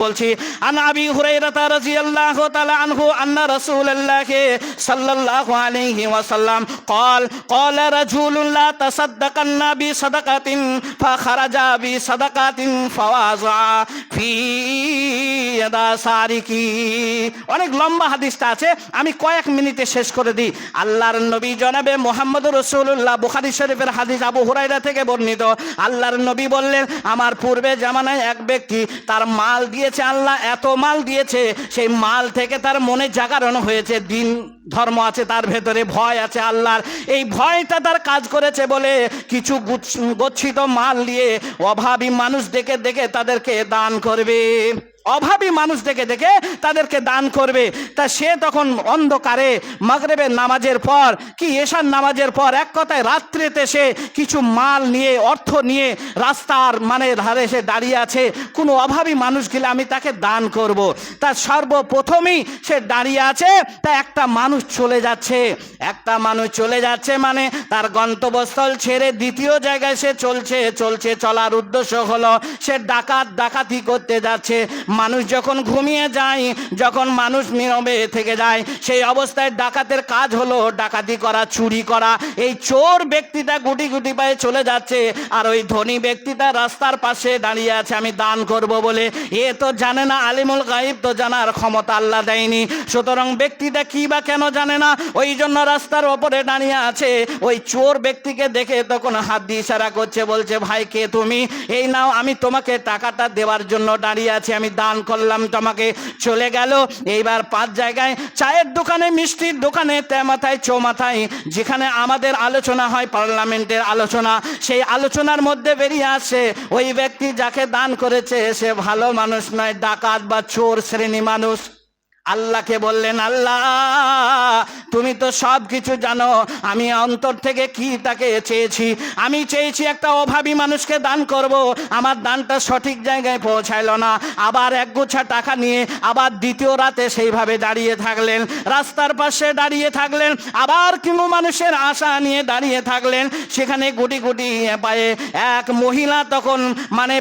বলছি আন আবি হুরাইরাতা রাদিয়াল্লাহু তাআলা আনহু আন্না রাসূলুল্লাহি সাল্লাল্লাহু আলাইহি ওয়াসাল্লাম قال قال رجل لا تصدق النبي صدقة فخرج بصدقة فوازع في يدا সারিকি অনেক লম্বা হাদিসটা আছে আমি কয়েক মিনিটে শেষ করে দিই আল্লাহর নবী জনাবে মোহাম্মদ রসুল্লাহ বুখারি শরীফের হাদিস আবু হুরাইরা থেকে বর্ণিত আল্লাহর নবী বললেন আমার পূর্বে জামানায় এক ব্যক্তি তার মাল দিয়েছে আল্লাহ, এত মাল দিয়েছে, সেই মাল থেকে তার মনে জাগরণ হয়েছে, দিন ধর্ম আছে তার ভেতরে, ভয় আছে আল্লাহর। এই ভয়টা তার কাজ করেছে বলে কিছু গুচ্ছ- গচ্ছিত মাল নিয়ে অভাবী মানুষ দেখে দেখে তাদেরকে দান করবে। অভাবী মানুষ দেখে দেখে তাদেরকে দান করবে। তা সে তখন অন্ধকারে মাগরেবের নামাজের পর, কি এশার নামাজের পর, এক কথায় রাত্রিতে সে কিছু মাল নিয়ে, অর্থ নিয়ে রাস্তার মানে ধারে সে দাঁড়িয়ে আছে। কোনো অভাবী মানুষ গেলে আমি তাকে দান করব। তার সর্বপ্রথমেই সে দাঁড়িয়ে আছে, তা একটা মানুষ চলে যাচ্ছে। একটা মানুষ চলে যাচ্ছে মানে তার গন্তব্যস্থল ছেড়ে দ্বিতীয় জায়গায় সে চলছে চলছে চলার উদ্দেশ্য হলো সে ডাকাত, ডাকাতি করতে যাচ্ছে। মানুষ যখন ঘুমিয়ে যায়, যখন মানুষ নীরবে থেকে যায়, সেই অবস্থায় ডাকাতের কাজ হলো ডাকাতি করা, চুরি করা। এই চোর ব্যক্তিটা গুটি গুটি পায়ে চলে যাচ্ছে, আর ওই ধনী ব্যক্তিটা রাস্তার পাশে দাঁড়িয়ে আছে, আমি দান করব বলে। এ তো জানে না, আলিমুল গাইব তো জানার ক্ষমতা আল্লাহ দেয়নি। সুতরাং ব্যক্তিটা কি বা কেন জানে না? ওই জন্য রাস্তার ওপরে দাঁড়িয়ে আছে। ওই চোর ব্যক্তিকে দেখে তখন হাত দিয়ে ইশারা করছে, বলছে, ভাই, কে তুমি? এই নাও, আমি তোমাকে টাকাটা দেওয়ার জন্য দাঁড়িয়ে আছি, আমি দান করলাম তোমাকে। চলে গেল। এইবার পাঁচ জায়গায় চায়ের দোকানে, মিষ্টির দোকানে তে মাথায় চো মাথায় যেখানে আমাদের আলোচনা হয়, পার্লামেন্টের আলোচনা। সেই আলোচনার মধ্যে বেরিয়ে আসে ওই ব্যক্তি যাকে দান করেছে। সে ভালো মানুষ নয়, ডাকাত বা চোর, শ্রেণি মানুষ। আল্লাহকে বললেন, আল্লাহ, তুমি তো সব কিছু জানো। আমি অন্তর থেকে কি তাকে চেয়েছি? আমি চেয়েছি একটা অভাবী মানুষকে দান করব। আমার দানটা সঠিক জায়গায় পৌঁছাইল না। আবার এক গুছা টাকা নিয়ে আবার দ্বিতীয় রাতে সেইভাবে দাঁড়িয়ে থাকলেন। রাস্তার পাশে দাঁড়িয়ে থাকলেন। আবার কোনো মানুষের আশা নিয়ে দাঁড়িয়ে থাকলেন। সেখানে গুটি গুটি পায়ে এক মহিলা তখন মানে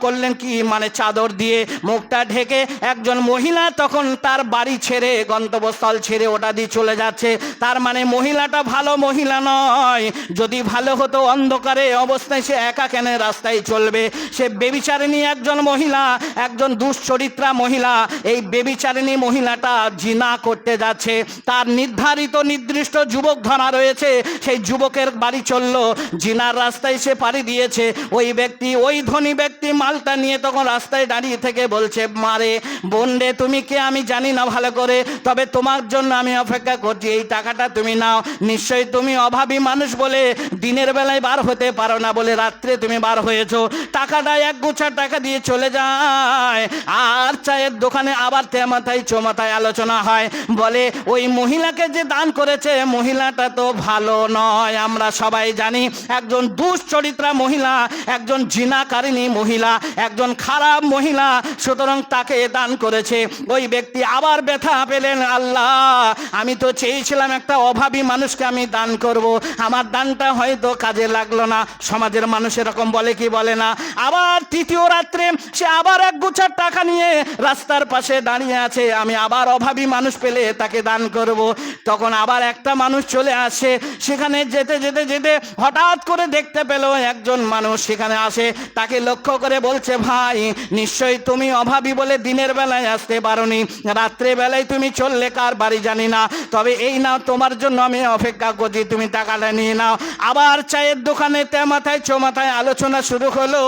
করলেন কি? মানে চাদর দিয়ে মুখটা ঢেকে একজন মহিলা তখন তার বাড়ি ছেড়ে, গন্তব্যস্থল ছেড়ে ওটা দিয়ে চলে যাচ্ছে। তার মানে মহিলাটা ভালো মহিলা নয়। যদি ভালো হতো অন্ধকারে, অবস্থায় সে একা কেন রাস্তায় চলবে? সে বেবিচারিণী একজন মহিলা, একজন দুশ্চরিত্রা মহিলা। এই বেবিচারিণী মহিলাটা জিনা করতে যাচ্ছে। তার নির্ধারিত নির্দিষ্ট যুবক ধরা রয়েছে। সেই যুবকের বাড়ি চলল। জিনার রাস্তায় সে পাড়ি দিয়েছে। ওই ব্যক্তি, ওই ধনী ব্যক্তি মালটা নিয়ে তখন রাস্তায় দাঁড়িয়ে থেকে বলছে, মারে, বোন তুমি কে? আমি জানি না ভালো করে, তবে তোমার জন্য আমি অপেক্ষা করছি, এই টাকাটা তুমি নাও। নিশ্চয়ই তুমি অভাবী মানুষ বলে দিনের বেলায় বার হতে পারো না বলে রাত্রে তুমি বার হয়েছো। টাকাটা এক গুছা টাকা দিয়ে চলে যায়। আর চায়ের দোকানে আবার তে মাথায় চো আলোচনা হয়। বলে, ওই মহিলাকে যে দান করেছে, মহিলাটা তো ভালো নয়। আমরা সবাই জানি একজন দুশ্চরিত্রা মহিলা, একজন জিনাকারিনী মহিলা, একজন খারাপ মহিলা, সুতরাং তাকে দান করেছে। ওই ব্যক্তি আবার ব্যথা পেলেন, আল্লাহ, আমি তো চেয়েছিলাম একটা অভাবী মানুষকে আমি দান করব। আমার দানটা হয়তো কাজে লাগল না। সমাজের মানুষ এরকম বলে কি বলে না। আবার তৃতীয় রাত্রে সে আবার এক গুছার টাকা নিয়ে রাস্তার পাশে দাঁড়িয়ে আছে। আমি আবার অভাবী মানুষ পেলে তাকে দান করব। তখন আবার একটা মানুষ চলে আসে। সেখানে যেতে যেতে যেতে হঠাৎ করে দেখতে পেল একজন মানুষ সেখানে আসে। তাকে লক্ষ্য করে বলছে, ভাই, নিশ্চয়ই তুমি অভাবী বলে দিনের বেলায় আসতে পারোনি। রাত্রে বেলায় তুমি চললে কার বাড়ি জানি না। তবে এই নাও, তোমার জন্য আমি অপেক্ষা করছি, তুমি টাকাটা নিয়ে নাও। আবার চায়ের দোকানে তে মাথায় চো মাথায় আলোচনা শুরু হলো।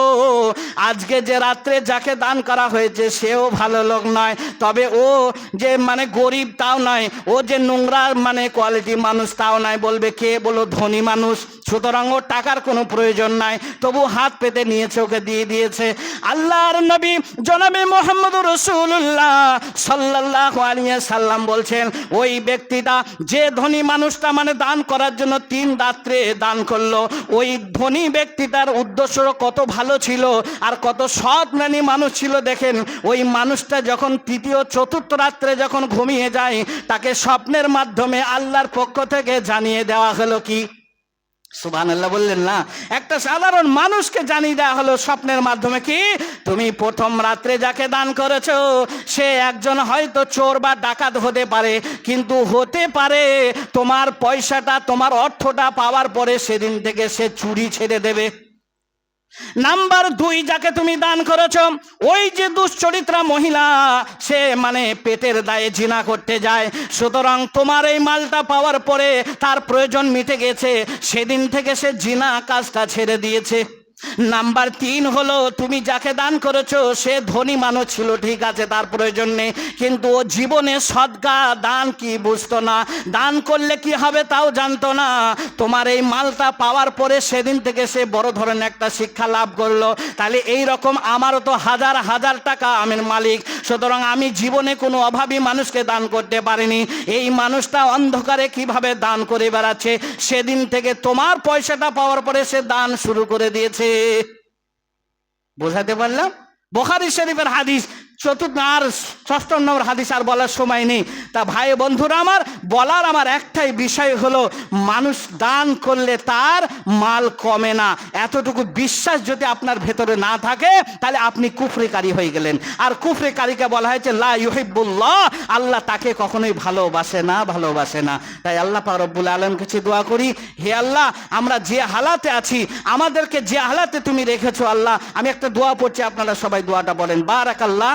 আজকে যে রাত্রে যাকে দান করা হয়েছে, সেও ভালো লোক নয়। তবে ও যে মানে গরিব তাও নয়, ও যে নোংরা মানে কোয়ালিটি মানুষ তাও নয়। বলবে কে? বলো, ধনী মানুষ। সুতরাং ও টাকার কোনো প্রয়োজন নাই। তবু হাত পেতে নিয়েছে, ওকে দিয়ে দিয়েছে। আল্লাহর নবী জনাবে মোহাম্মদ রসুল্লাহ সাল্লাহ আলিয়া সাল্লাম বলছেন, ওই ব্যক্তিটা যে ধনী মানুষটা মানে দান করার জন্য তিন রাত্রে দান করল, ওই ধনী ব্যক্তিটার উদ্দেশ্য কত ভালো ছিল আর কত সৎ জ্ঞানী মানুষ ছিল দেখেন, ওই মানুষটা যখন তৃতীয়, চতুর্থ রাত্রে যখন ঘুমিয়ে যায়, তাকে স্বপ্নের মাধ্যমে আল্লাহর পক্ষ থেকে জানিয়ে দেওয়া হলো কি? সুবহানাল্লাহ বললেন, না, একটা সাধারণ মানুষকে জানিয়ে দেওয়া হলো স্বপ্নের মাধ্যমে কি? তুমি প্রথম রাত্রে যাকে দান করেছ, সে একজন হয়তো চোর বা ডাকাত হতে পারে, কিন্তু হতে পারে তোমার পয়সাটা, তোমার অর্থটা পাওয়ার পরে সেদিন থেকে সে চুরি ছেড়ে দেবে। নাম্বার দুই যাকে তুমি দান করেছ, ওই যে দুশ্চরিত্রা মহিলা, সে মানে পেটের দায়ে জিনা করতে যায়। সুতরাং তোমার এই মালটা পাওয়ার পরে তার প্রয়োজন মিটে গেছে। সেদিন থেকে সে জিনা কাজটা ছেড়ে দিয়েছে। নাম্বার তিন হলো, তুমি যাকে দান করেছ, সে ধনী মানুষ ছিল, ঠিক আছে, তার প্রয়োজন নেই। কিন্তু ও জীবনে সদ্গা, দান কি বুঝতো না। দান করলে কি হবে তাও জানতো না। তোমার এই মালটা পাওয়ার পরে সেদিন থেকে সে বড় ধরনের একটা শিক্ষা লাভ করল। তাহলে এই রকম আমারও তো হাজার হাজার টাকা আমের মালিক। সুতরাং আমি জীবনে কোনো অভাবী মানুষকে দান করতে পারিনি। এই মানুষটা অন্ধকারে কীভাবে দান করে বেড়াচ্ছে? সেদিন থেকে তোমার পয়সাটা পাওয়ার পরে সে দান শুরু করে দিয়েছে। বোঝাতে পারলাম? বোখারি শরীফের হাদিস চতুর্থ আর ষষ্ঠ নম্বর হাদিস আর বলার সময় নেই। তা ভাই বন্ধুরা আমার, বলার আমার একটাই বিষয় হলো, মানুষ দান করলে তার মাল কমে না। এতটুকু বিশ্বাস যদি আপনার ভেতরে না থাকে, তাহলে আপনি কুফরিকারী হয়ে গেলেন। আর কুফরিকারীকে বলা হয়েছে, লা ইউহিবুল্লাহ আল্লাহ তাকে কখনোই ভালোবাসে না ভালোবাসে না। তাই আল্লাহ পারব্বুল আলম কাছে দোয়া করি, হে আল্লাহ, আমরা যে হালাতে আছি, আমাদেরকে যে হালাতে তুমি রেখেছো আল্লাহ, আমি একটা দোয়া পড়ছি, আপনারা সবাই দোয়াটা বলেন। বারাক আল্লাহ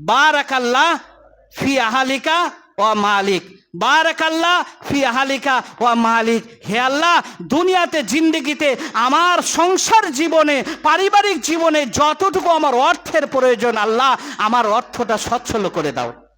বারাকাল্লাহ ফি আহালিকা ও মালিক। বারাকাল্লাহ ফি আহালিকা ও মালিক। হে আল্লাহ, দুনিয়াতে, জিন্দিগিতে, আমার সংসার জীবনে, পারিবারিক জীবনে যতটুকু আমার অর্থের প্রয়োজন, আল্লাহ, আমার অর্থটা সচ্ছল করে দাও।